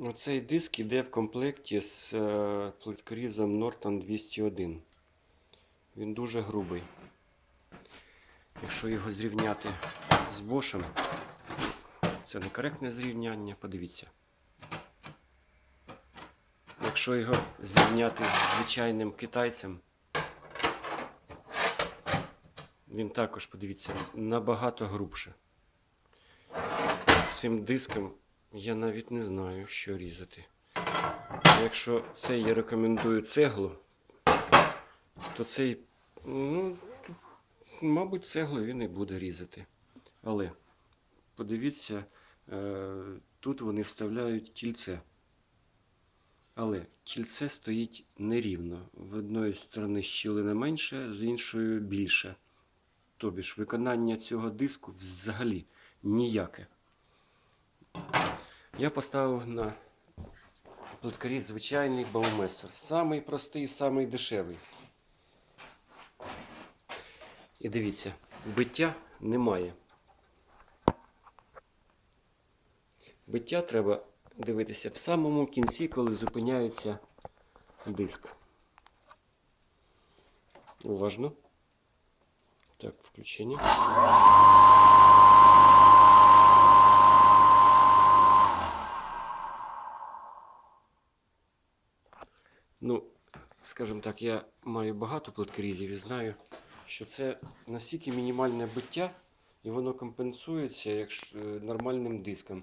Оцей диск йде в комплекті з е, плиткорізом Norton 201. Він дуже грубий. Якщо його зрівняти з Bosch, це некоректне зрівняння, подивіться. Якщо його зрівняти з звичайним китайцем, він також, подивіться, набагато грубше. Цим диском я навіть не знаю, що різати. Якщо це я рекомендую цеглу, то цей, ну, мабуть, цеглу він і буде різати. Але подивіться, е, тут вони вставляють кільце. Але кільце стоїть нерівно. В одної сторони щілина менше, з іншої більше. Тобі ж виконання цього диску взагалі ніяке. Я поставив на плиткарі звичайний Baumeister. Самий простий, самий дешевий. І дивіться, биття немає. Биття треба дивитися в самому кінці, коли зупиняється диск. Уважно. Так, включення. Ну, скажімо так, я маю багато плиткорізів і знаю, що це настільки мінімальне биття, і воно компенсується якщо, е, нормальним диском,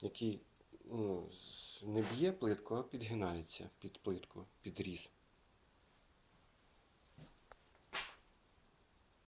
який ну, не б'є плитку, а підгинається під плитку, під різ.